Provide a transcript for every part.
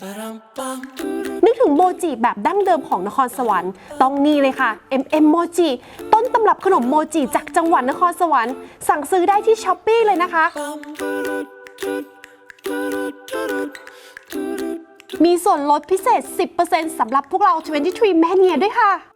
Ba-dum-bum. นึกถึงโมจิแบบดั้งเดิมของนครสวรรค์ ต้องนี่เลยค่ะ MM โมจิต้นตำรับขนมโมจิจากจังหวัดนครสวรรค์ สั่งซื้อได้ที่ช้อปปีเลยนะคะ มีส่วนลดพิเศษ 10%สำหรับพวกเรา 23 Mania ด้วยค่ะ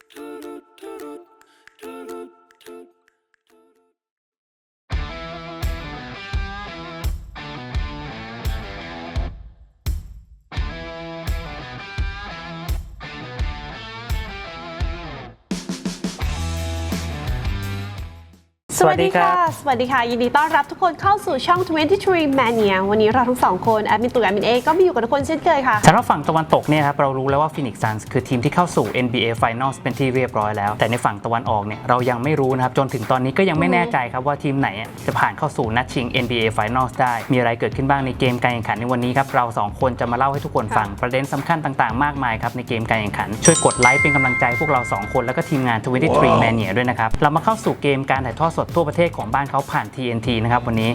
สวัสดีครับสวัสดีค่ะ ยินดีต้อนรับทุกคนเข้าสู่ช่อง 23 Mania วันนี้เราทั้งสองคนแอดมินตู่แอดมินเอก็มาอยู่กับทุกคนเช่นเคยค่ะสำหรับฝั่งตะวันตกเนี่ยครับเรารู้แล้วว่า Phoenix Suns คือทีมที่เข้าสู่ NBA Finals เป็นที่เรียบร้อยแล้ว แต่ในฝั่งตะวันออกเนี่ยเรายังไม่รู้นะครับ จนถึงตอนนี้ก็ยังไม่แน่ใจครับว่าทีมไหนอะจะผ่านเข้าสู่นัดชิง NBA Finals ได้ มีอะไรเกิดขึ้นบ้างในเกมการแข่งขันในวันนี้ครับเราสองคนจะมาเล่าให้ทุกคนฟังประเด็นสำคัญต่างๆ มากมายครับในเกมการแข่งขันช่วยกดไลค์เป็นกำลังใจพวกเราสองคนแล้วก็ทีมงาน 23 Mania ด้วยนะครับเรามาเข้าสู่เกมการถ่ายทอดสดทั่วประเทศของบ้านเขาผ่าน TNT นะครับวันนี้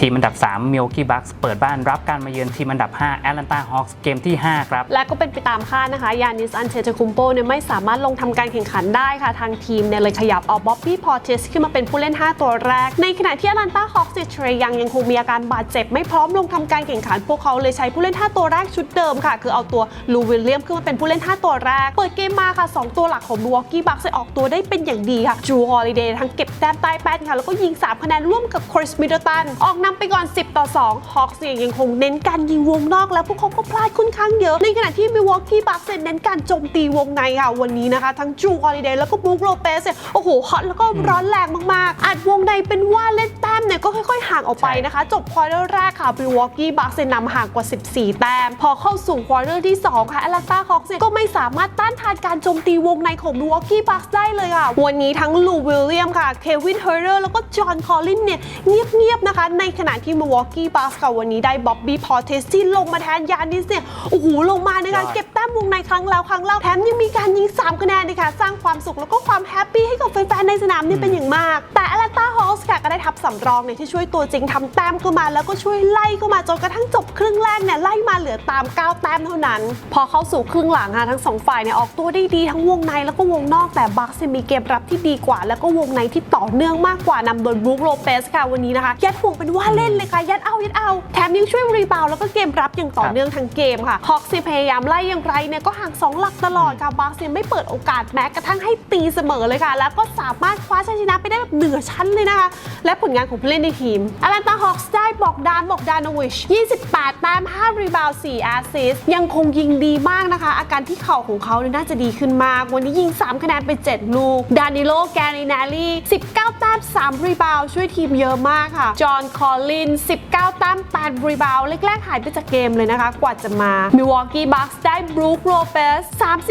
ทีมอันดับ 3 Milwaukee Bucks เปิดบ้านรับการมาเยือนทีมอันดับ 5 Atlanta Hawks เกมที่ห้าครับ และก็เป็นไปตามคาดนะคะยานิสอันเชตคุมโปเนี่ยไม่สามารถลงทำการแข่งขันได้ค่ะ ทางทีมเนี่ยเลยขยับเอาบ๊อบบี้พอเทสขึ้นมาเป็นผู้เล่น 5 ตัวแรก ในขณะที่อ t แลนตาฮอคส์เทรยังยังคงมีอาการบาดเจ็บไม่พร้อมลงทำการแข่งขันพวกเขาเลยใช้ผู้เล่น 5 ตัวแรกชุดเดิมค่ะ คือเอาตัวลูวิลเลียมขึ้นมาเป็นผู้เล่น 5 ตัวแรก เปิดเกมมาค่ะ 2 ตัวหลักของ Milwaukee Bucks ออกตัวได้เป็นอย่างดีค่ะจูฮอลิเดย์ทั้งเก็บแต้มใต้แป้นค่ะ แล้วก็ยิง 3 คะแนนร่วมกับคริสมิดเดิลตัน ออกนำไปก่อน 10 ต่อ 2 ฮอคส์เนี่ยยังคงเน้นการยิงวงนอก แล้วพวกเขาก็พลาดค่อนข้างเยอะ ในขณะที่มิวอกกี้บัคเซนเน้นการโจมตีวงในค่ะ วันนี้นะคะ ทั้งจูฮอลิเดย์แล้วก็บรูคโลเปสเนี่ยโอ้โหฮอตแล้วก็ร้อนแรงมากๆอัดวงในเป็นว่าเล่นแต้มเนี่ยก็ค่อยๆ ห่างออกไปนะคะ จบควอเตอร์แรกค่ะมิวอกกี้บัคเซนนำห่างกว่า 14 แต้ม พอเข้าสู่ควอเตอร์ที่ 2 ค่ะแอตแลนตาฮอคส์เนี่ยก็ไม่สามารถต้านทานการโจมตีวงในของมิวอกกี้บัคได้เลยค่ะ วันนี้ทั้งลูวิลเลียมค่ะเควินเฮอร์เรอร์แล้วก็จอห์นคอลลินเนี่ยเงียบๆนะคะ ในขณะที่มิวอกกี้บัคค่ะวันนี้ได้บ๊อบบี้พอเทสที่ลงมาแทนยานิสเนี่ยโอ้โหลงมาในการยอดเก็บแต้มวงในครั้งแล้วครั้งเล่าแถมยังมีการยิง 3 คะแนนนะคะสร้างความสุขแล้วก็ความแฮปปี้ให้กับแฟนๆในสนามเนี่ยเป็นอย่างมาก แต่อ t แลนตาฮอลส์ค่ะก็ได้ทับสำรองเนี่ยที่ช่วยตัวจริงทำแต้มเข้ามาแล้วก็ช่วยไล่เข้ามาจนกระทั่งจบครึ่งแรกเนี่ยไล่มาเหลือตาม 9 แต้มเท่านั้น พอเข้าสู่ครึ่งหลังค่ะทั้งสองฝ่ายเนี่ยออกตัวได้ดีทั้งวงในแล้วก็วงนอกแต่บัคส์มีเกมรับที่ดีกว่า แล้วก็วงในที่ต่อเนื่องมากกว่านำโดยบรูคโลเปสค่ะวันนี้นะคะยัดห่วงเป็นว่าเล่นเลยค่ะ ยัดเอายัดเอาแถมยังช่วยรีบาวด์แล้วก็เกมรับอย่างต่อครับเนื่องทั้งเกมค่ะฮอกซี่พยายามไล่อย่างไรเนี่ยก็ห่างสองหลักตลอดค่ะบัคส์เนี่ยไม่เปิดโอกาสแม้กระทั่งให้ตีเสมอเลยค่ะ แล้วก็สามารถคว้าชัยชนะไปได้แบบเหนือชั้นเลยนะคะ และผลงานของผู้เล่นในทีมอ t แลนตาฮอคส์ได้บอกดานบอกดานวิช 28 แต้ม 5 รีบาวด์4แอสซิสต์ยังคงยิงดีมากนะคะ อาการที่เข่าของเขาเนี่ยน่าจะดีขึ้นมาก วันนี้ยิง 3 คะแนนไป 7 ลูก ดานิโล แกนินาลี 19 แต้ม3 รีบาวช่วยทีมเยอะมากค่ะ จอห์น คอลลิน 19 แต้ม 8 รีบาวแรกๆหายไปจากเกมเลยนะคะ กว่าจะมา มิวอกกี้บัคส์ได้บรูคโลเปส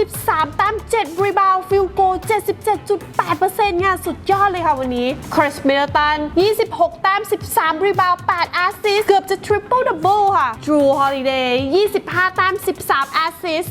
33 แต้ม 7 รีบาวฟิลโก 77.8%ค่ะสุดยอดเลยค่ะวันนี้คริสมิลตัน 26 แต้ม 13 รีบาว 8 แอสซิสเกือบจะทริปเปิลดับเบิลค่ะ ดรู ฮอลิเดย์ 25 แต้ม 13 แอสซิส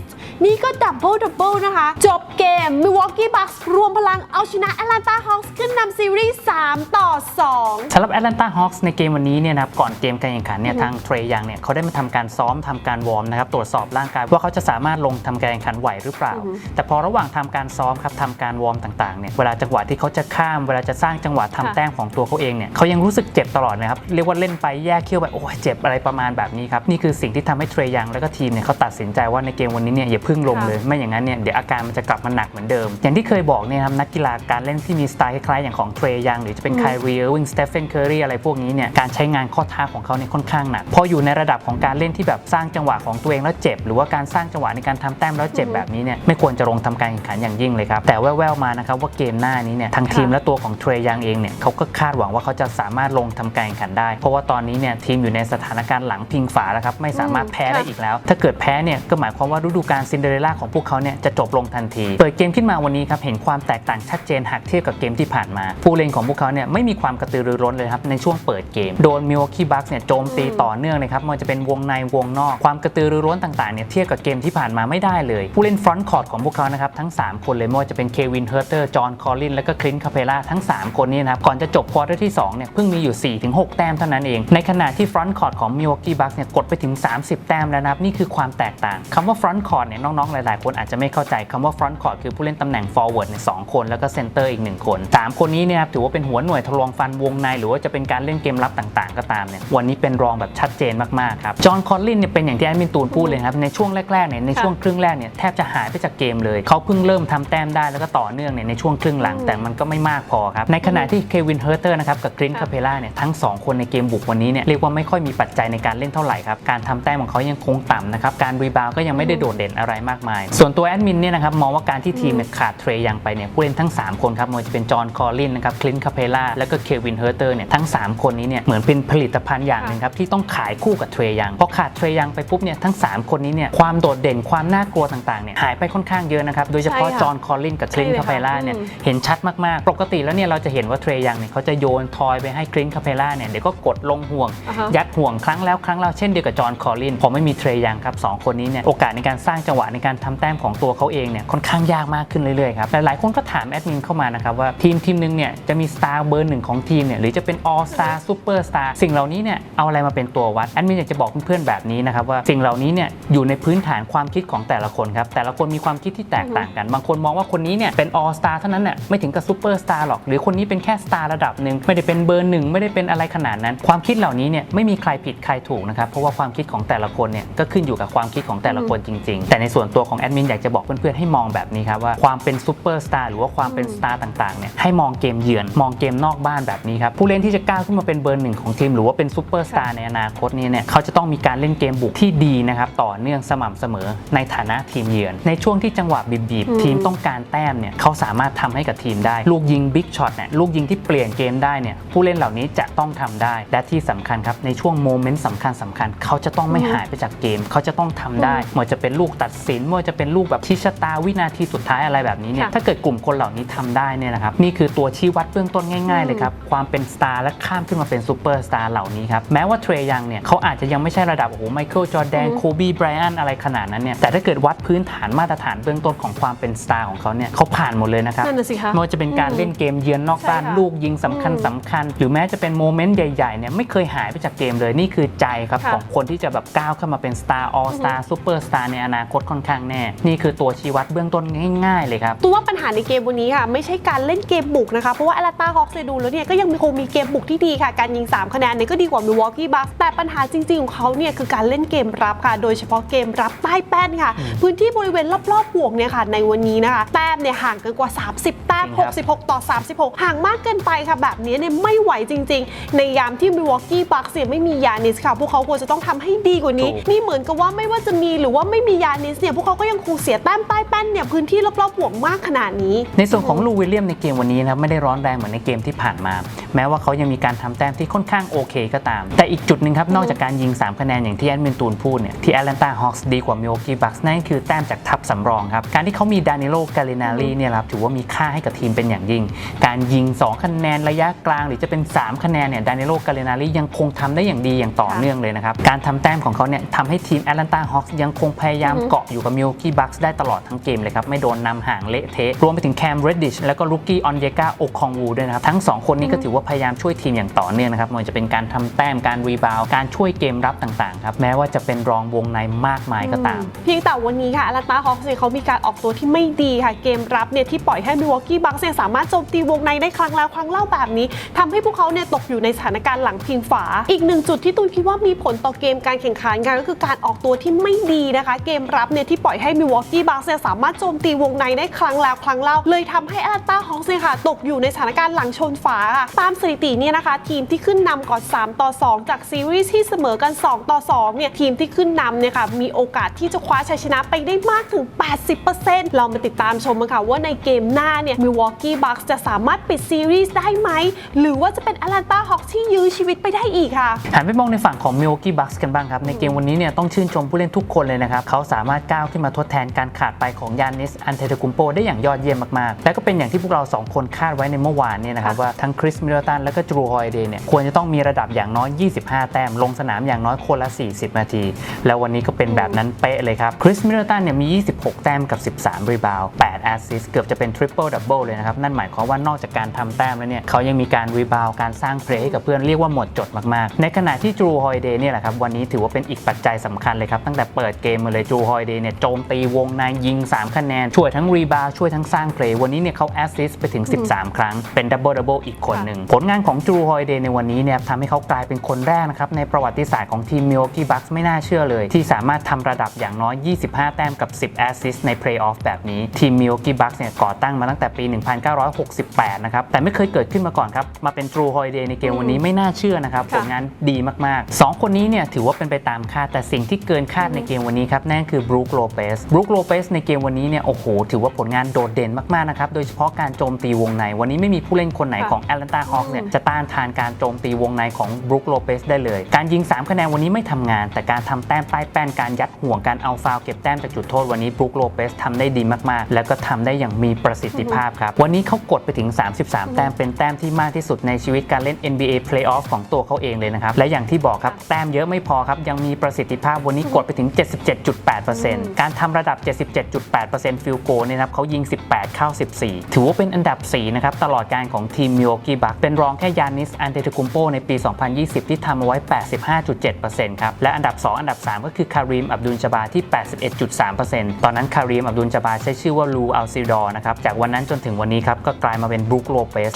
นี่ก็ดับเบิลดับเบิลนะคะ จบเกม Milwaukee Bucks รวมพลังเอาชนะ Atlanta Hawks ขึ้นนำซีรีส์3 ต่อ 2สำหรับ Atlanta Hawks ในเกมวันนี้เนี่ยนะครับก่อนเกมการแข่งขันเนี่ยทางเทรยังเนี่ยเขาได้มาทำการซ้อมทำการวอร์มนะครับตรวจสอบร่างกายว่าเขาจะสามารถลงทำการแข่งขันไหวหรือเปล่า แต่พอระหว่างทำการซ้อมครับทำการวอร์มต่างๆเนี่ยเวลาจังหวะที่เขาจะข้ามเวลาจะสร้างจังหวะทำค่ะแต้มของตัวเขาเองเนี่ยเขายังรู้สึกเจ็บตลอดนะครับเรียกว่าเล่นไปแยกเขี้ยวไปโอ้ยเจ็บอะไรประมาณแบบนี้ครับนี่คือสิ่งที่ทำให้เทรยังแล้วก็ทีมเนี่ยเขาตัดสินใจว่าในเกมวันนี้เนี่ยอย่าเพึ่งลงเลย ไม่อย่างนั้นเนี่ยเดี๋ยวอาการมันจะกลับมาหนักเหมือนเดิม อย่างที่เคยบอกเนี่ยครับนักกีฬาการเล่นที่มีสไตล์คล้ายๆอย่างของเทรยังหรือจะเป็นไคลรีเออร์วิงสเตฟเฟนเคอร์รีอะไรพวกนี้เนี่ยการใช้งานข้อเท้าของเขาเนี่ยค่อนข้างหนักพออยู่ในระดับของการเล่นที่แบบสร้างจังหวะของตัวเองแล้วเจ็บ หรือว่าการสร้างจังหวะในการทำแต้มแล้วเจ็บแบบนี้เนี่ยไม่ควรจะลงทำการแข่งขันอย่างยิ่งเลยครับแต่แว่วๆมานะครับว่าเกมหน้านี้เนี่ยทางทีมและตัวของเทรยังเองเนี่ยเขาก็คาดหวังว่าเขาจะสามารถลงทำการแข่งขันได้ เพราะว่าตอนนี้เนี่ยทีมอยู่ในสถานการณ์หลังพิงฝาแล้วครับไม่สามารถแพ้ได้อีกแล้ว ถ้าเกิดแพ้เนี่ยก็หมายความว่าฤดูกาลซินเดอเรลล่าของพวกเขาเนี่ยจะจบลงทันที เปิดเกมขึ้นมาวันนี้ครับเห็นความแตกต่างชัดเจนหากเทียบกับเกมที่ผ่านมา ผู้เล่นของพวกเขาเนี่ยไม่มีความกระตือรือร้นเลยครับในช่วงเปิดเกม โดน Milwaukee Bucks เนี่ยโจมตีต่อเนื่องเลยครับไมันจะเป็นวงในวงนอก ความกระตือรือร้นต่างๆเนี่ยเทียบกับเกมที่ผ่านมาไม่ได้เลย ผู้เล่นฟรอนต์คอร์ตของพวกเขานะครับทั้ง 3 คนเลยไม่ว่าจะเป็นเควินเฮอร์เตอร์จอห์นคอลลินและก็คลินคาเพล่าทั้ง 3 คนนี้นะครับก่อนจะจบควอเตอร์ที่2เนี่ยเพิ่งมีอยู่4-6 แต้มเท่านั้นเอง ในขณะที่ฟรอนต์คอร์ตของ Milwaukee Bucks เนี่ยกดไปถึง 30 แต้มแล้วนะครับนี่คือความแตกต่างคำว่าฟรอนต์คอร์ตเนี่ยน้องๆ หลายๆ คนอาจจะไม่เข้าใจคำว่าฟรอนต์คอร์ตคือผู้เล่นตำแหน่ง forward ในยสองคน แล้วก็เซนเตอร์อีกหนึ่งคนสามคนนี้เนี่ยครับถือว่าเป็นหัวหน่วยทะลวงฟันวงในหรือว่าจะเป็นการเล่นเกมรับต่างๆ ก็ตามเนี่ยวันนี้เป็นรองแบบชัดเจนมากๆครับจอห์นคอลลินเนี่ยเป็นอย่างที่แอดมินตูนพูดเลยครับในช่วงแรกๆเนี่ยในช่วงครึ่งแรกเนี่ยแทบจะหายไปจากเกมเลยเขาเพิ่งเริ่มทำแต้มได้แล้วก็ต่อเนื่องเนี่ยในช่วงครึ่งหลังแต่มันก็ไม่มากพอครับในขณะที่เควินเฮอร์เตอร์นะครับกับกรินคาเพล่าเนี่ยทั้ง 2 คนในเกมบุกวันนี้เนี่ยเรียกว่าไม่ค่อยมีปัจจัยในการเล่นเท่าไหร่ครับการทำแต้มของเขายังคงต่ำนะครับการรีบาวก็ยังไม่ได้โดดเด่นอะไรมากมาย ส่วนตัวแอดมินเนี่ยนะครับมองว่าการที่ทีมเนี่ยขาดเทรยังไปเนี่ยผู้เล่นทั้ง 3 คนครับไมันจะเป็นจอห์นคอลลินนะครับคลินคาเพล่าแล้วก็เควินเฮอร์เตอร์เนี่ยทั้ง 3 คนนี้เนี่ยเหมือนเป็นผลิตภัณฑ์อย่างหนึ่งครับที่ต้องขายคู่กับเทรยังพอขาดเทรยังไปปุ๊บเนี่ยทั้ง 3 คนนี้เนี่ยความโดดเด่นความน่ากลัวต่างๆเนี่ยหายไปค่อนข้างเยอะนะครับโดยเฉพาะใช่ค่ะจอห์นคอลลินกับคลินใช่เลยคาเพล่าเนี่ยอืมเห็นชัดมากๆ ปกติแล้วเนี่ยเราจะเห็นว่าเทรยังเนี่ยเขาจะโยนทอยไปให้คลินคาเพล่าเนี่ยเดี๋ยวก็กดลงห่วงอ่าฮะยัดห่วงครั้งแล้วครั้งเล่าเช่นเดียวกับจอห์นคอลลินพอไม่มีเทรยังครับสองคนนี้เนี่ยโอกาสในการสร้างจังหวะในการทำแต้มของตัวเขาเองเนี่ยค่อนข้างยากมากขึ้นเรื่อยๆครับหลายๆคนก็ถามแอดมินเข้ามานะครับว่าทีมทีมหนึงเนี่ยจะมีสตาร์เบอร์หนึ่งของทีมเนี่ยหรือจะเป็นออสตาซูเปอร์สตาร์สิ่งเหล่านี้เนี่ยเอาอะไรมาเป็นตัววัดแอดมินอยากจะบอกเพื่อนๆแบบนี้นะครับว่าสิ่งเหล่านี้เนี่ยอยู่ในพื้นฐานความคิดของแต่ละคนครับแต่ละคนมีความคิดที่แตกต่างกัน บางคนมองว่าคนนี้เนี่ยเป็นออสตาเท่านั้นเนี่ยไม่ถึงกับซูเปอร์สตาร์หรอก หรือคนนี้เป็นแค่สตาร์ระดับหนึ่งไม่ได้เป็นเบอร์หนึ่งไม่ได้เป็นอะไรขนาดนั้น ความคิดเหล่านี้เนี่ยไม่มีใครผิดใครถูกนะครับเพราะว่าความคิดของแต่ละคนเนี่ยก็ขึ้นอยู่กับความคิดของแต่ละคนจริง ๆ แต่ในส่วนตัวของแอดมินอยากจะบอกเพื่อนๆให้มองแบบนี้ครับว่าความเป็นซูเปอร์สตาร์หรือว่าความเป็นสตาร์ต่างๆเนี่ยให้มองเกมเยือนมองเกมนอกบ้านแบบนี้ครับผู้เล่นที่จะก้าวขึ้นมาเป็นเบอร์หนึ่งของทีม หรือว่าเป็นซูเปอร์สตาร์ในอนาคตนี้เนี่ยเขาจะต้องมีการเล่นเกมบุกที่ดีนะครับต่อเนื่องสม่ำเสมอในฐานะทีมเยือน ในช่วงที่จังหวะบีบอืมๆทีมต้องการแต้มเนี่ยเขาสามารถทำให้กับทีมได้ ลูกยิงบิ๊กช็อตเนี่ยลูกยิงที่เปลี่ยนเกมได้เนี่ยผู้เล่นเหล่านี้จะต้องทำได้และที่สำคัญครับในช่วงโมเมนต์สำคัญสำคัญเขาจะต้องไม่หายไปจากเกม เขาจะต้องทำได้ไม่ว่าจะเป็นลูกตัดสินไม่ว่าจะเป็นลูกแบบชี้ชะตาวินาทีสุดท้ายอะไรแบบนี้เนี่ยค่ะถ้าเกิดกลุ่มคนเหล่านี้ทำได้เนี่ยนะครับนี่คือตัวชี้วัดเบื้องต้นง่าย ๆ เลยครับ ความเป็นสตาร์และข้ามขึ้นมาเป็นซูเปอร์สตาร์เหล่านี้ครับ แม้ว่าเทรยังเนี่ยเขาอาจจะยังไม่ใช่ระดับโอ้โหไมเคิลจอร์แดนอืม โคบีไบรอันอะไรขนาดนั้นเนี่ยแต่ถ้าเกิดวัดพื้นฐานมาตรฐานเบื้องต้นของความเป็นสตาร์ของเขาเนี่ยเขาผ่านหมดเลยนะครับ นั่นน่ะสิคะ ไม่ว่าจะเป็นการเล่นเกมเยือนนอกบ้านใช่ค่ะลูกยิงสำคัญอืมสำคัญ หรือแม้จะเป็นโมเมนต์ใหญ่ๆเนี่ยไม่เคยหายไปจากเกมเลยนี่คือใจครับ ค่ะของคนที่จะแบบก้าวเข้ามาเป็นสตาร์ออสตาร์ซูเปอร์สตาร์ในอนาคตค่อนข้างแน่ นี่คือตัวชี้วัดเบื้องต้นง่าย ๆ เลยครับ ตัวว่าปัญหาในเกมวันนี้ค่ะ ไม่ใช่การเล่นเกมบุกนะคะ เพราะว่าแอตแลนตาฮอคซ์ดูแล้วเนี่ยก็ยังมีคงมีเกมบุกที่ดีค่ะ การยิง 3 คะแนนเนี่ยก็ดีกว่ามิลวอกกี้บัคแต่ปัญหาจริง ๆ ของเขาเนี่ยคือการเล่นเกมรับค่ะ โดยเฉพาะเกมรับใต้แป้นค่ะ พื้นที่บริเวณรอบๆห่วงเนี่ยค่ะ ในวันนี้นะคะแต้มเนี่ยห่างกันกว่า 30 แต้มจริงครับ66 ต่อ 36 ห่างมากเกินไปค่ะ แบบนี้เนี่ยไม่ไหวจริง ๆ ในยามที่มิลวอกกี้บัคเนี่ยไม่มียานิสค่ะพวกเขาควรจะต้องทำให้ดีกว่านี้ถูกนี่เหมือนกับว่าไม่ว่าจะมีหรือว่าไม่มียานิสเนี่ยพวกเขาก็ยังคงเสียแต้มใต้แป้นเนี่ยพื้นที่รอบๆห่วงมากขนาดนี้ ในส่วนของลูวิลเลียมในเกมวันนี้นะครับไม่ได้ร้อนแรงเหมือนในเกมที่ผ่านมา แม้ว่าเขายังมีการทำแต้มที่ค่อนข้างโอเคก็ตาม แต่อีกจุดหนึ่งครับนอกจากการยิง 3 คะแนนอย่างที่แอดมินตูนพูดเนี่ยที่แอตแลนตาฮอคส์ดีกว่ามิโอกี้บัคส์นั่นคือแต้มจากทัพสำรองครับการที่เขามีดานิโลกาลินารีเนี่ยครับถือว่ามีค่าให้กับทีมเป็นอย่างยิ่ง การยิง 2 คะแนนระยะกลางหรือจะเป็น 3 คะแนนเนี่ยดานิโลกาลินารียังคงทำได้อย่างดีอย่างต่อเนื่องเลยนะครับการทำแต้มของเขาเนี่ยทำให้ทีมแอตแลนตาฮอคส์ยังคงพยายามอือฮึเกาะอยู่กับมิโอกี้บัคส์ได้ตลอดทั้งเกมเลยครับ ไม่โดนนำห่างเละเทะ รวมไปถึงแคมเรดดิชแล้วก็ลูกี้ออนเยกาโอคองวูด้วยนะครับ ทั้ง 2 คนนี้ก็ถือว่าพยายามช่วยทีมอย่างต่อเนื่องนะครับม่ว่าจะเป็นการทำแต้มการรีบาวการช่วยเกมรับต่างๆครับแม้ว่าจะเป็นรองวงในมากมายก็ตาม เพียงแต่วันนี้ค่ะอลาตาฮอคส์เนี่ยเขามีการออกตัวที่ไม่ดีค่ะเกมรับเนี่ยที่ปล่อยให้มิวกี้บัคเนี่ยสามารถโจมตีวงในได้ครั้งแล้วครั้งเล่าแบบนี้ทำให้พวกเขาเนี่ยตกอยู่ในสถานการณ์หลังพิงฝา อีกหนึ่งจุดที่ตูนคิดว่ามีผลต่อเกมการแข่งขันค่ะก็คือการออกตัวที่ไม่ดีนะคะ เกมรับเนี่ยที่ปล่อยให้มิวอกกี้บัคเนี่ยสามารถโจมตีวงในได้ครั้งแล้วครั้งเล่า เลยทำให้อลาตาฮอคส์เนี่ยค่ะตกอยู่ในสถานการณ์หลังชนฝาค่ะตามสถิติเนี่ยนะคะ ทีมที่ขึ้นนำก่อน 3 ต่อ 2 จากซีรีส์ที่เสมอกัน 2 ต่อ2เนี่ยทีมที่ขึ้นนำเนี่ยค่ะมีโอกาสที่จะคว้าชัยชนะไปได้มากถึง 80%เรามาติดตามชมกันค่ะว่าในเกมหน้าเนี่ย Milwaukee Bucks จะสามารถปิดซีรีส์ได้ไหม หรือว่าจะเป็น Atlanta Hawks ที่ยื้อชีวิตไปได้อีกค่ะหันไปมองในฝั่งของ Milwaukee Bucks กันบ้างครับ ในเกมวันนี้เนี่ยต้องชื่นชมผู้เล่นทุกคนเลยนะครับ เขาสามารถก้าวขึ้นมาทดแทนการขาดไปของยานิสอันเทตกุมโปได้อย่างยอดเยี่ยมมากๆ และก็เป็นอย่างที่พวกเรา 2 คนคาดไว้ในเมื่อวานานเนี่ยนะครับค่ะว่าทั้งคริสมิลตันและก็จูฮอยเดย์เนี่ยควรจะต้องมีระดับอย่างน้อย 25 แต้ม ลงสนามอย่างน้อยคนละ 40 นาที แล้ววันนี้ก็เป็นแบบนั้นเป๊ะเลยครับคริสมิลตันเนี่ยมี 26 แต้มกับ 13 รีบาวด์8แอสซิสเกือบจะเป็นทริปเปิลดับเบิลเลยนะครับนั่นหมายความว่านอกจากการทำแต้มแล้วเนี่ยเขายังมีการรีบาวด์การสร้างเพลย์ให้กับเพื่อนเรียกว่าหมดจดมากๆ ในขณะที่จูฮอยเดย์เนี่ยแหละครับวันนี้ถือว่าเป็นอีกปัจจัยสำคัญเลยครับตั้งแต่เปิดเกมมาเลยจูฮอยเดย์เนี่ยโจมตีวงในยิง 3 คะแนน ช่วยทั้งรีบาวด์ช่วยทั้งสร้างเพลย์วันนี้เนี่ยเขาแอสซิสไปถึง 13 ครั้ง เป็นดับเบิลดับเบิลอีกคนหนึ่ง ผลงานของจูฮอยเดย์ในวันนี้เนี่ยทำให้เขากลายเป็นคนแรกนะครับ ในประวัติศาสตร์ของทีมมิลกี้บัคส์ไม่น่าเชื่อเลย ที่สามารถทำระดับอย่างน้อย 25 แต้มกับ 10 แอสซิสในเพลย์ออฟแบบนี้ทีมมิลกี้บัคส์เนี่ยก่อตั้งมาตั้งแต่ปี 1968 นะครับแต่ไม่เคยเกิดขึ้นมาก่อนครับมาเป็นจูฮอยเดย์ในเกมวันนี้ไม่น่าเชื่อนะครับผค่ะลงานดีมากๆ 2 คนนี้เนี่ยถือว่าเป็นไปตามคาดแต่สิ่งที่เกินคาดในเกมวันนี้ครับนั่นคือบรูคโลเปสบรูคโลเปสในเกมวันนี้เนี่ยโอ้โห ถือว่าผลงานโดดเด่นมากๆนะครับ โดยเฉพาะการโจมตีวงใน วันนี้ไม่มีผู้เล่นคนไหนค่ะของแอตแลนตาฮอคเนี่ยจะต้านทานการโจมตีวงในของบรูคโลเปสได้เลย การยิง 3 คะแนนวันนี้ไม่ทำงาน แต่การทำแต้มใต้แป้นการยัดห่วงการเอาฟาวล์เก็บแต้มจากจุดโทษวันนี้บรูคโลเปสทำได้ดีมากๆ แล้วก็ทำได้อย่างมีประสิทธิภาพครับวันนี้เขากดไปถึง 33 แต้มเป็นแต้มที่มากที่สุดในชีวิตการเล่น NBA Playoff ของตัวเขาเองเลยนะครับและอย่างที่บอกครับแต้มเยอะไม่พอครับยังมีประสิทธิภาพวันนี้กดไปถึง 77.8%การทำระดับ 77.8%ฟิลโกเนี่ยนะครับเขายิง 18 เข้า 14 ถือว่าเป็นอันดับ 4 นะครับ ตลอดการของทีมมิโอกิบักเป็นรองแค่ยานิสอันเต o คุมโปในปี 2020 ที่ทำเอาไว้ 85.7%ครับ และอันดับ 2 อันดับ 3 ก็คือคารีมอับดุลจาบาที่ 81.3%ตอนนั้นคารีมอับดุลจาบาใช้ชื่อว่าลูอัลซิดอร์นะครับ จากวันนั้นจนถึงวันนี้ครับก็กลายมาเป็นบรูคโลเปส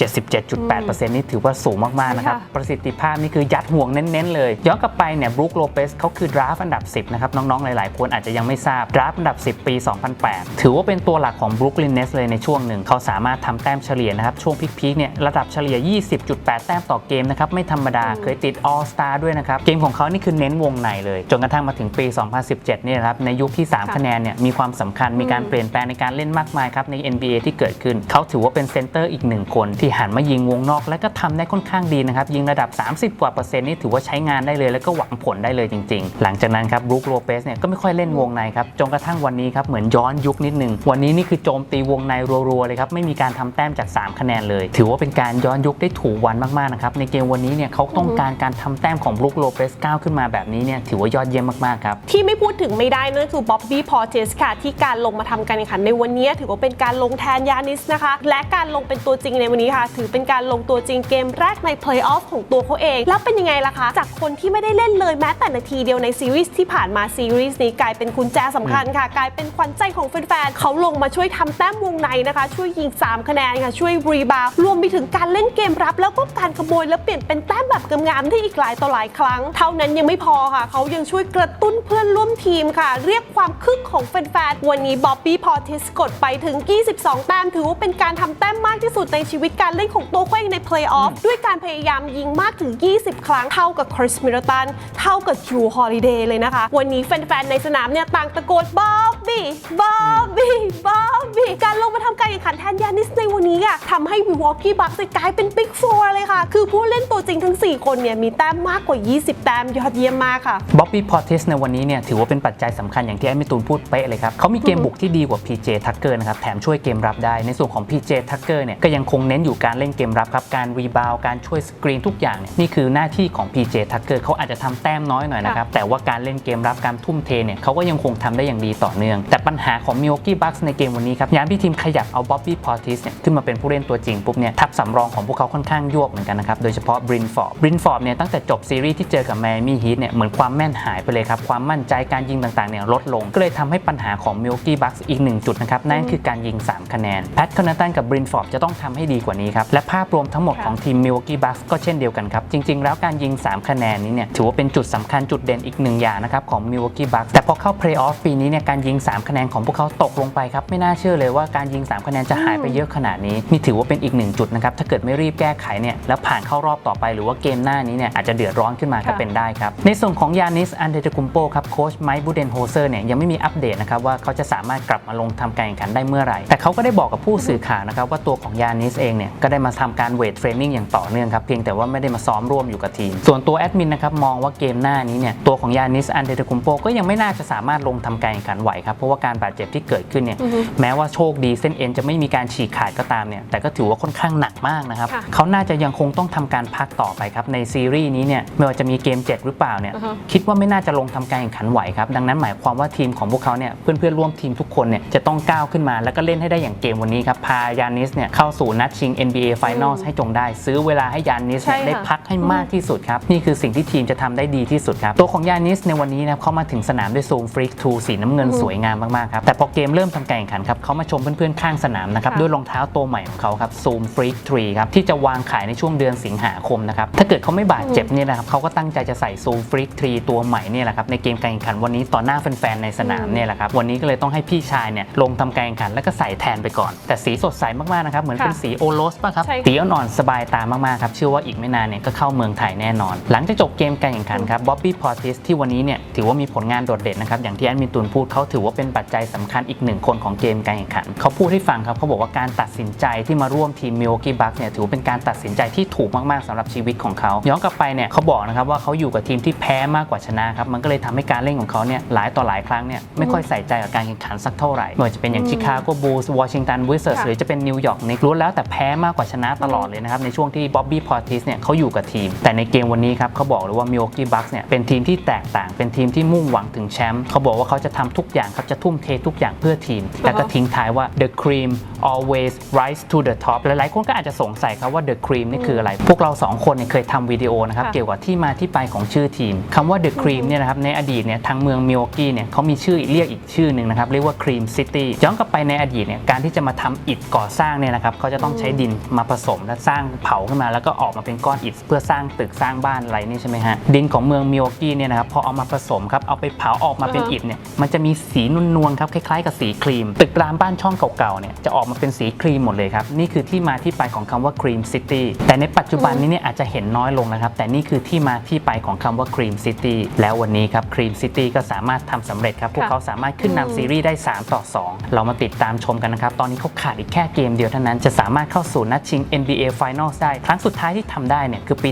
77.8%นี่ถือว่าสูงมากๆนะครับค่ะประสิทธิภาพนี่คือยัดห่วงเน้นๆเลยย้อนกลับไปเนี่ยบรูคโลเปสเขาคือดราฟต์อันดับ 10นะครับน้องๆหลายๆคนอาจจะยังไม่ทราบดราฟต์อันดับ 10 ปี 2008 ถือว่าเป็นตัวหลักของบรูคลินเนสเลยในช่วงหนึ่ง เขาสามารถทำแต้มเฉลี่ยนะครับ ช่วงพีคๆเนี่ยระดับเฉลี่ย 20.8 แต้มต่อเกมนะครับ ไม่ธรรมดาเคยติด All Star ด้วยนะครับ เกมของเขานี่คือเน้นวงในเลย จนกระทั่งมาถึงปี 2017 เนี่ยนะครับในยุคที่3ค่ะคะแนนเนี่ยมีความสำคัญมีการเปลี่ยนแปลงในการเล่นมากมายครับใน NBA ที่เกิดขึ้น เขาถือว่าเป็นเซนเตอร์อีกหนึ่งคน ที่หันมายิงวงนอกและก็ทำได้ค่อนข้างดีนะครับยิงระดับ 30 กว่าเปอร์เซ็นต์นี่ถือว่าใช้งานได้เลย แล้วก็หวังผลได้เลยจริง ๆ หลังจากนั้นครับบรูคโลเปสเนี่ยก็ไม่ค่อยเล่นวงในครับจนกระทั่งวันนี้ครับเหมือนย้อนยุคนิดหนึ่งวันนี้นี่คือโจมตีวงในรัวๆเลยครับไม่มีการทำแต้มจาก 3 คะแนนเลย ถือว่าเป็นการย้อนยุคได้ถูกวันมากๆนะครับในเกมวันนี้เนี่ยเขาต้องการการทำแต้มของบรูคโลเปสก้าวขึ้นมาแบบนี้เนี่ยถือว่ายอดเยี่ยมมากๆครับที่ไม่พูดถึงไม่ได้นั่นคือบ๊อบบี้พอเทสค่ะที่การลงมาทำการแข่งขันในวันนี้ ถือว่าเป็นการลงแทนยานิสนะคะ และการลงเป็นตัวจริงในวันนี้ค่ะ ถือเป็นการลงตัวจริงเกมแรกในเพลย์ออฟของตัวเขาเอง แล้วเป็นยังไงล่ะคะ จากคนที่ไม่ได้เล่นเลยแม้แต่นาทีเดียวในซีรีส์ที่ผ่านมาซีรีส์นี้กลายเป็นกุญแจสำคัญค่ะ กลายเป็นขวัญใจของแฟนๆเขาลงมาช่วยทำแต้มวงในนะคะ ช่วยยิง 3 คะแนนค่ะช่วยรีบาวด์รวมไปถึงการเล่นเกมรับ แล้วก็การขโมยและเปลี่ยนเป็นแต้มแบบงามๆที่อีกหลายต่อหลายครั้ง เท่านั้นยังไม่พอค่ะ เขายังช่วยกระตุ้นเพื่อนร่วมทีมค่ะ เรียกความคึกของแฟนๆวันนี้บ๊อบบี้พอติสกดไปถึง 22 แต้มถือว่าเป็นการทำแต้มมากที่สุดในชีวิตการเล่นของตัวเขาเองในเพลย์ออฟด้วยการพยายามยิงมากถึง 20 ครั้งเท่ากับคริสมิลตันเท่ากับจูฮอลิเดย์เลยนะคะ วันนี้แฟนๆในสนามเนี่ยต่างตะโกนบ๊อบบี้บ๊อบบี้บ๊อบบี้การลงมาทำการแข่งขันแทนยานิสในวันนี้อะทำให้วิวอ k กี้บัคกลายเป็นบิ๊กโฟร์เลยค่ะ คือผู้เล่นตัวจริงทั้ง 4 คนเนี่ยมีแต้มมากกว่า 20 แต้มยอดเยี่ยมมากค่ะบ๊อบบี้พอ t ทสในวันนี้เนี่ยถือว่าเป็นปัจจัยสำคัญอย่างที่ไอ้มิตูนพูดเป๊ะเลยครับเขามีเกมบุกที่ดีกว่า PJ Tucker นะครับแถมช่วยเกมรับได้ในส่วนของ PJ Tucker เนี่ยก็ยังคงเน้นอยู่การเล่นเกมรับครับการรีบาวการช่วยสกรีนทุกอย่างเนี่ยนี่คือหน้าที่ของ PJ Tucker เขาอาจจะทำแต้มน้อยหน่อยนะครับแต่ว่าการเล่นเกมรับการทุ่มเทเนี่ยเขาก็ยังคงทำได้อย่างดีต่อเนื่อง แต่ปัญหาของ Milwaukee Bucks ในเกมวันนี้ครับยามที่ทีมขยับเอาบ๊อบบี้พอ t ทสเนี่ยขึ้นมาเป็นผู้เล่นตัวจริงปุ๊บเนี่ยทัพสำรองของพวกเขาค่อนข้างยวบเหมือนกันนะครับโดยเฉพาะบรินฟอร์ดบรินฟอร์ดเนี่ยตั้งแต่จบซีรีส์ที่เจอกับแมมี่ฮีทเนี่ยเหมือนความแม่นหายไปเลยครับความมั่นใจการยิงต่างๆเนี่ยลดลง ก็เลยทำให้ปัญหาของ Milwaukee Bucks อีกหนึ่งจุดนะครับนั่นคือการยิง 3 คะแนนแพทคอนเนตันกับบรินฟอร์ดจะต้องทำให้ดีกว่านี้ครับและภาพรวมทั้งหมดของทีม Milwaukee Bucks ก็เช่นเดียวกันครับจริง ๆ แล้วการยิง 3 คะแนนนี้เนี่ยถือว่าเป็นจุดสำคัญจุดเด่นอีกหนึ่งอย่างนะครับของ Milwaukee Bucks แต่พอเข้าเพลย์ออฟปีนี้เนี่ยการยิง 3 คะแนนของพวกเขาตกลงไปครับ ไม่น่าเชื่อเลยว่าการยิง 3 คะแนนจะหายไปเยอะขนาดนี้ นี่ถือว่าเป็นอีกหนึ่งจุดนะครับ ถ้าเกิดไม่รีบแก้ไขเนี่ยแล้วผ่านเข้ารอบต่อไปหรือว่าเกมหน้านี้เนี่ยอาจจะเดือดร้อนขึ้นมาก็เป็นได้ครับ ในส่วนของยานิสอันเดตคุมโปครับโค้ชไมค์บูเดนโฮเซอร์เนี่ยยังไม่มีอัปเดตนะครับว่าเขาจะสามารถกลับมาลงทำการแข่งขันได้เมื่อไหร่ แต่เขาก็ได้บอกกับผู้สื่อข่าวนะครับว่าตัวของยานิสเองเนี่ยก็ได้มาทำการเวทเทรนนิ่งอย่างต่อเนื่องครับเพียงแต่ว่าไม่ได้มาซ้อมร่วมอยู่กับทีมส่วนตัวแอดมินนะครับมองว่าเกมหน้านี้เนี่ยตัวของยานิสอันเดตคุมโปก็ยังไม่น่าจะสามารถลงทำการแข่งขันไหวครับเพราะว่าการบาดเจ็บที่เกิดขึ้นเนี่ยแม้ว่าโชคดีเส้นเอ็นจะไม่ไม่มีการฉีกขาดก็ตามเนี่ยแต่ก็ถือว่าค่อนข้างหนักมากนะครับค่ะเขาน่าจะยังคงต้องทำการพักต่อไปครับในซีรีส์นี้เนี่ยไม่ว่าจะมีเกม 7 หรือเปล่าเนี่ยอือฮะคิดว่าไม่น่าจะลงทำการแข่งขันไหวครับดังนั้นหมายความว่าทีมของพวกเขาเนี่ยเพื่อนๆร่วมทีมทุกคนเนี่ยจะต้องก้าวขึ้นมา แล้วก็เล่นให้ได้อย่างเกมวันนี้ครับพายานิสเนี่ยเข้าสู่นัดชิง NBA Finals ให้จงได้ ซื้อเวลาให้ยานิสเนี่ยใช่ค่ะได้พักให้มากที่สุดครับนี่คือสิ่งที่ทีมจะทำได้ดีที่สุดครับตัวของยานิสในวันนี้นะครับเข้ามาถึงสนามด้วยซูมฟรีกทูสีน้ำเงินสวยงามมากๆครับแต่พอเกมเริ่มทำการแข่งขันครับเขามาชมเพื่อนๆข้างสนามนะครับค่ะด้วยรองเท้าตัวใหม่ของเขาครับซูมฟรีก3ครับที่จะวางขายในช่วงเดือนสิงหาคมนะครับถ้าเกิดเขาไม่บาดเจ็บเนี่ยนะครับเขาก็ตั้งใจจะใส่ซูมฟรีก3ตัวใหม่เนี่ยแหละครับในเกมการแข่งขันวันนี้ต่อหน้าแฟนๆในสนามเนี่ยแหละครับวันนี้ก็เลยต้องให้พี่ชายเนี่ยลงทำการแข่งขันแล้วก็ใส่แทนไปก่อน แต่สีสดใสมากๆนะครับเหมือนเป็นค่ะสีโอโรสป่ะครับใช่ค่ะสีอ่อนๆสบายตามากๆครับเชื่อว่าอีกไม่นานเนี่ยก็เข้าเมืองไทยแน่นอน หลังจากจบเกมการแข่งขันครับบ๊อบบี้พอร์ติสที่วันนี้เนี่ยถือว่ามีผลงานโดดเด่นนะครับอย่างที่แอดมินตูนพูดเขาถือว่าเป็นปัจจัยสำคัญอีกหนึ่งคนของเกมการแข่งขันเขาพูดให้ฟังครับเขาบอกว่าการตัดสินใจที่มาร่วมทีมมิโอกิบัคเนี่ยถือว่าเป็นการตัดสินใจที่ถูกมากๆสำหรับชีวิตของเขาย้อนกลับไปเนี่ยเขาบอกนะครับว่าเขาอยู่กับทีมที่แพ้มากกว่าชนะครับมันก็เลยทำให้การเล่นของเขาเนี่ยหลายต่อหลายครั้งเนี่ยไม่ค่อยใส่ใจกับการแข่งขันสักเท่าไหร่ไม่ว่าจะเป็นอย่างชิคาโกบูลส์วอชิงตันวิสเซอร์ค่ะหรือจะเป็นนิวยอร์กนิกล้วนแล้วแต่แพ้มากกว่าชนะตลอดเลยนะครับในช่วงที่บ๊อบบี้พอร์ติสเนี่ยเขาอยู่กับทีม แต่ในเกมวันนี้ครับเขาบอกเลยว่ามิโอกิบัคเนี่ยเป็นทีมที่แตกต่างเป็นทีมที่มุ่งหวังถึงแชมป์เขาบอกว่าเขาจะทำทุกอย่างครับจะทุ่มเททุกอย่างเพื่อทีมแล้วก็ทิ้งท้ายว่า the cream always rise to the top หลายๆคนก็อาจจะสงสัยครับว่า the cream นี่คืออะไร พวกเราสองคนเนี่ยเคยทำวิดีโอนะครับค่ะเกี่ยวกับที่มาที่ไปของชื่อทีมคำว่า the cream เนี่ยนะครับในอดีตเนี่ยทางเมืองมิโอกิเนี่ยเขามีชื่อเรียกอีกชื่อหนึ่งนะครับเรียกว่า cream city ย้อนกลับไปในอดีตเนี่ยการที่จะมาทำอิฐก่อสร้างเนี่ยนะครับเขาจะต้องใช้ดินมาผสมและสร้างเผาขึ้นมา แล้วก็ออกมาเป็นก้อนอิฐเพื่อสร้างตึกสร้างบ้านอะไรนี่ใช่ไหมฮะดินของเมืองมิโอกิเนี่ยนะครับพอเอามาผสมครับเอาไปเผาออกมาเป็นอ่าฮะอิฐเนี่ยมันจะมีสีนวลๆครับคล้ายๆกับสีครีม ตึกรามบ้านช่องเก่าๆเนี่ยจะออกมาเป็นสีครีมหมดเลยครับนี่คือที่มาที่ไปของคำว่าครีมซิตี้แต่ในปัจจุบันนี้เนี่ยอาจจะเห็นน้อยลงนะครับ แต่นี่คือที่มาที่ไปของคำว่าครีมซิตี้แล้ววันนี้ครับครีมซิตี้ก็สามารถทำสำเร็จครับพวกเขาสามารถขึ้นอืมนำซีรีส์ได้ 3 ต่อ 2 เรามาติดตามชมกันนะครับ ตอนนี้เขาขาดอีกแค่เกมเดียวเท่านั้นจะสามารถเข้าสู่นัดชิง NBA Finals ได้ ครั้งสุดท้ายที่ทำได้เนี่ยคือปี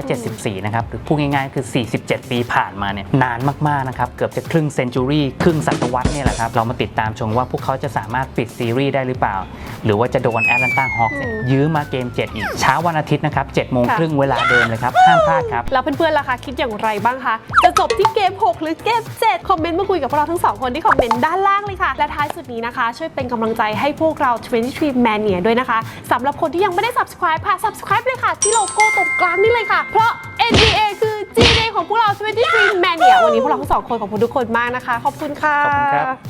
1974 นะครับหรือพูดง่ายๆ คือ 47 ปีผ่านมาเนี่ยนานมากๆนะครับเกือบจะครึ่งเซนจูรี่ครึ่งศตวรรษเนี่ยแหละครับ เรามาติดตามชมว่าพวกเขาจะสามารถปิดซีรีส์ได้หรือเปล่า หรือว่าจะโดนแอตแลนตาฮอคเนี่ยอืมยื้อมาเกม 7 อีก เช้าวันอาทิตย์นะครับ7โมงค่ะครึ่งเวลาเดิมเลยครับ ห้ามพลาดครับ แล้วเพื่อนๆล่ะคะคิดอย่างไรบ้างคะ จะจบที่เกม 6 หรือเกม 7 คอมเมนต์มาคุยกับพวกเราทั้งสองคนที่คอมเมนต์ด้านล่างเลยค่ะ และท้ายสุดนี้นะคะ ช่วยเป็นกำลังใจให้พวกเรา 23 Mania ด้วยนะคะสำหรับคนที่ยังไม่ได้ subscribe ค่ะ subscribe เลยค่ะที่โลโก้ตรงกลางนี่เลยค่ะ เพราะ NBA คือ GNA ของพวกเรา 23 Mania วันนี้พวกเราทั้งสองคนขอบคุณทุกคนมากนะคะ ขอบคุณค่ะ ขอบคุณครับ